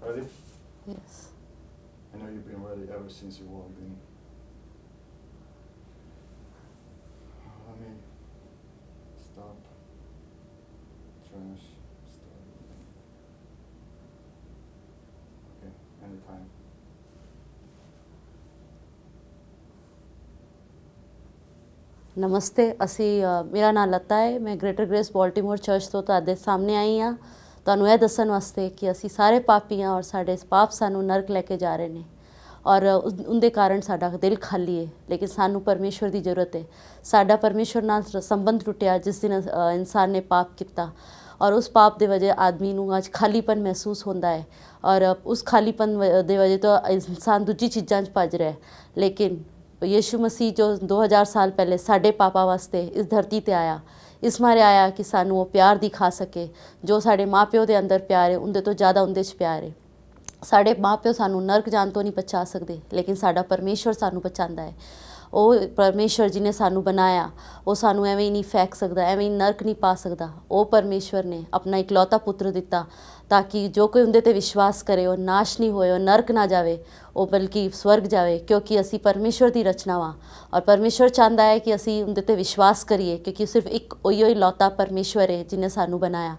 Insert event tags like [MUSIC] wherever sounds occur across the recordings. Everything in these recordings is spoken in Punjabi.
Ready? Yes. I know you've been ready ever since you walked in. Let me stop. Trash. Start. Okay, anytime. ਨਮਸਤੇ ਅਸੀਂ ਅ, ਮੇਰਾ ਨਾਮ ਲਤਾ ਹੈ ਮੈਂ ਗ੍ਰੇਟਰ ਗ੍ਰੇਸ ਬਾਲਟਿਮੋਰ ਚਰਚ ਤੋਂ ਤੁਹਾਡੇ ਸਾਹਮਣੇ ਆਈ ਹਾਂ ਤੁਹਾਨੂੰ ਇਹ ਦੱਸਣ ਵਾਸਤੇ ਕਿ ਅਸੀਂ ਸਾਰੇ ਪਾਪੀਆਂ ਔਰ ਸਾਡੇ ਪਾਪ ਸਾਨੂੰ ਨਰਕ ਲੈ ਕੇ ਜਾ ਰਹੇ ਨੇ ਔਰ ਉਹਦੇ ਕਾਰਨ ਸਾਡਾ ਦਿਲ ਖਾਲੀ ਹੈ ਲੇਕਿਨ ਸਾਨੂੰ ਪਰਮੇਸ਼ਵਰ ਦੀ ਜ਼ਰੂਰਤ ਹੈ ਸਾਡਾ ਪਰਮੇਸ਼ਵਰ ਨਾਲ ਸੰਬੰਧ ਟੁੱਟਿਆ ਜਿਸ ਦਿਨ ਇਨਸਾਨ ਨੇ ਪਾਪ ਕੀਤਾ ਔਰ ਉਸ ਪਾਪ ਦੇ ਵਜ੍ਹਾ ਆਦਮੀ ਨੂੰ ਅੱਜ ਖਾਲੀਪਨ ਮਹਿਸੂਸ ਹੁੰਦਾ ਹੈ ਔਰ ਉਸ ਖਾਲੀਪਨ ਦੇ ਵਜ੍ਹਾ ਤੋਂ ਇਨਸਾਨ ਦੂਜੀ ਚੀਜ਼ਾਂ 'ਚ ਭੱਜ ਰਿਹਾ ਹੈ ਲੇਕਿਨ ਯੀਸ਼ੂ ਮਸੀਹ ਜੋ 2000 ਸਾਲ ਪਹਿਲੇ ਸਾਡੇ ਪਾਪਾ ਵਾਸਤੇ ਇਸ ਧਰਤੀ ਤੇ ਆਇਆ ਇਸ ਮਾਰੇ ਆਇਆ ਕਿ ਸਾਨੂੰ ਉਹ ਪਿਆਰ ਦਿਖਾ ਸਕੇ, ਜੋ ਸਾਡੇ ਮਾਪਿਓ ਦੇ ਅੰਦਰ ਪਿਆਰ ਹੈ, ਉਹਦੇ ਤੋਂ ਜ਼ਿਆਦਾ ਉਹਦੇ 'ਚ ਪਿਆਰ ਹੈ। ਸਾਡੇ ਮਾਪਿਓ ਸਾਨੂੰ ਨਰਕ ਜਾਣ ਤੋਂ ਨਹੀਂ ਬਚਾ ਸਕਦੇ, ਲੇਕਿਨ ਸਾਡਾ ਪਰਮੇਸ਼ਵਰ ਸਾਨੂੰ ਬਚਾਉਂਦਾ ਹੈ। ਉਹ ਪਰਮੇਸ਼ਵਰ ਜੀ ਨੇ ਸਾਨੂੰ ਬਣਾਇਆ, ਉਹ ਸਾਨੂੰ ਐਵੇਂ ਹੀ ਨਹੀਂ ਫੈਕ ਸਕਦਾ, ਐਵੇਂ ਹੀ ਨਰਕ ਨਹੀਂ ਪਾ ਸਕਦਾ। ਉਹ ਪਰਮੇਸ਼ਵਰ ਨੇ ਆਪਣਾ ਇਕਲੌਤਾ ਪੁੱਤਰ ਦਿੱਤਾ ਤਾਂ ਕਿ ਜੋ ਕੋਈ ਉਹਦੇ ਤੇ ਵਿਸ਼ਵਾਸ ਕਰੇ, ਉਹ ਨਾਸ਼ ਨਹੀਂ ਹੋਏ, ਉਹ ਨਰਕ ਨਾ ਜਾਵੇ, ਉਹ ਬਲਕਿ ਸਵਰਗ ਜਾਵੇ, ਕਿਉਂਕਿ ਅਸੀਂ ਪਰਮੇਸ਼ਵਰ ਦੀ ਰਚਨਾ ਵਾਂ। ਔਰ ਪਰਮੇਸ਼ਵਰ ਚਾਹੁੰਦਾ ਹੈ ਕਿ ਅਸੀਂ ਉਹਦੇ ਤੇ ਵਿਸ਼ਵਾਸ ਕਰੀਏ, ਕਿਉਂਕਿ ਸਿਰਫ ਇੱਕ ਉਹੀਓ ਲੌਤਾ ਪਰਮੇਸ਼ਵਰ ਹੈ ਜਿਨੇ ਸਾਨੂੰ ਬਣਾਇਆ।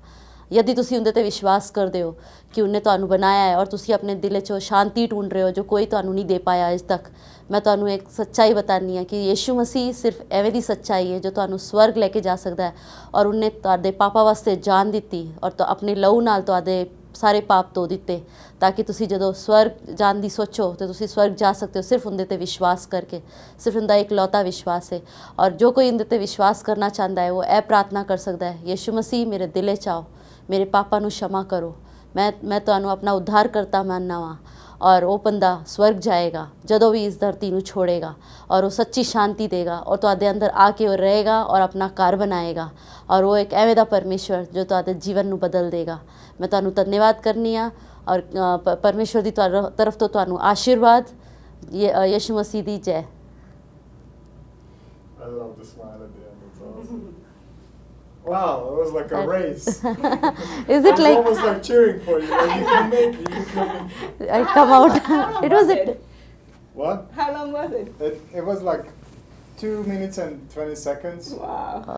ਯਦि ਤੁਸੀਂ ਉਹਦੇ ਤੇ ਵਿਸ਼ਵਾਸ ਕਰਦੇ ਹੋ ਕਿ ਉਹਨੇ ਤੁਹਾਨੂੰ ਬਣਾਇਆ ਹੈ ਔਰ ਤੁਸੀਂ ਆਪਣੇ ਦਿਲ 'ਚੋਂ ਸ਼ਾਂਤੀ ਢੂੰਡ ਰਹੇ ਹੋ ਜੋ ਕੋਈ ਤੁਹਾਨੂੰ ਨਹੀਂ ਦੇ ਪਾਇਆ ਅਜੇ ਤੱਕ ਮੈਂ ਤੁਹਾਨੂੰ ਇੱਕ ਸੱਚਾਈ ਬਤਾਨੀ ਹੈ ਕਿ ਯੀਸ਼ੂ ਮਸੀਹ ਸਿਰਫ ਐਵੇਂ ਦੀ ਸੱਚਾਈ ਹੈ ਜੋ ਤੁਹਾਨੂੰ ਸਵਰਗ ਲੈ ਕੇ ਜਾ ਸਕਦਾ ਹੈ ਔਰ ਉਹਨੇ ਤੁਹਾਡੇ ਪਾਪਾ ਵਾਸਤੇ ਜਾਨ ਦਿੱਤੀ ਔਰ ਤਾਂ ਆਪਣੇ ਲਹੂ ਨਾਲ ਤੁਹਾਡੇ ਸਾਰੇ ਪਾਪ ਧੋ ਦਿੱਤੇ ਤਾਂ ਕਿ ਤੁਸੀਂ ਜਦੋਂ ਸਵਰਗ ਜਾਣ ਦੀ ਸੋਚੋ ਤੇ ਤੁਸੀਂ ਸਵਰਗ ਜਾ ਸਕਦੇ ਹੋ ਸਿਰਫ ਉਹਦੇ ਤੇ ਵਿਸ਼ਵਾਸ ਕਰਕੇ ਸਿਰਫ ਉਹਦਾ ਇਕਲੌਤਾ ਵਿਸ਼ਵਾਸ ਹੈ ਔਰ ਜੋ ਕੋਈ ਉਹਦੇ ਤੇ ਵਿਸ਼ਵਾਸ ਕਰਨਾ ਚਾਹੁੰਦਾ ਹੈ ਉਹ ਇਹ ਪ੍ਰਾਰਥਨਾ ਕਰ ਸਕਦਾ ਹੈ ਯੀਸ਼ੂ ਮਸੀਹ ਮੇਰੇ ਦਿਲੇ 'ਚ ਆਓ ਮੇਰੇ ਪਾਪਾ ਨੂੰ ਸ਼ਮਾ ਕਰੋ ਮੈਂ ਮੈਂ ਤੁਹਾਨੂੰ ਆਪਣਾ ਉਧਾਰਕਰਤਾ ਮੰਨਣਾ ਵਾਂ ਔਰ ਉਹ ਬੰਦਾ ਸਵਰਗ ਜਾਏਗਾ, ਜਦੋਂ ਵੀ ਇਸ ਧਰਤੀ ਨੂੰ ਛੋੜੇਗਾ ਔਰ ਉਹ ਸੱਚੀ ਸ਼ਾਂਤੀ ਦੇਗਾ ਔਰ ਤੁਹਾਡੇ ਅੰਦਰ ਆ ਕੇ ਉਹ ਰਹੇਗਾ ਔਰ ਆਪਣਾ ਘਰ ਬਣਾਏਗਾ ਔਰ ਉਹ ਇੱਕ ਐਵੇਂ ਦਾ ਪਰਮੇਸ਼ਵਰ ਜੋ ਤੁਹਾਡੇ ਜੀਵਨ ਨੂੰ ਬਦਲ ਦੇਗਾ ਮੈਂ ਤੁਹਾਨੂੰ ਧੰਨਵਾਦ ਕਰਨੀ ਆ ਔਰ ਪਰਮੇਸ਼ਵਰ ਦੀ ਤਰਫ ਤੋਂ ਤੁਹਾਨੂੰ ਆਸ਼ੀਰਵਾਦ ਯਿਸੂ ਮਸੀਹ ਦੀ ਜੈ I love the smile at the end. It's awesome. Wow, it was like a Uh, race. [LAUGHS] [LAUGHS] Is I it like almost like cheering for you. Like you can make it. You can make it. [LAUGHS] I come out? It was was it. it? What? How long was it? It, it was like two minutes and 20 seconds. Wow.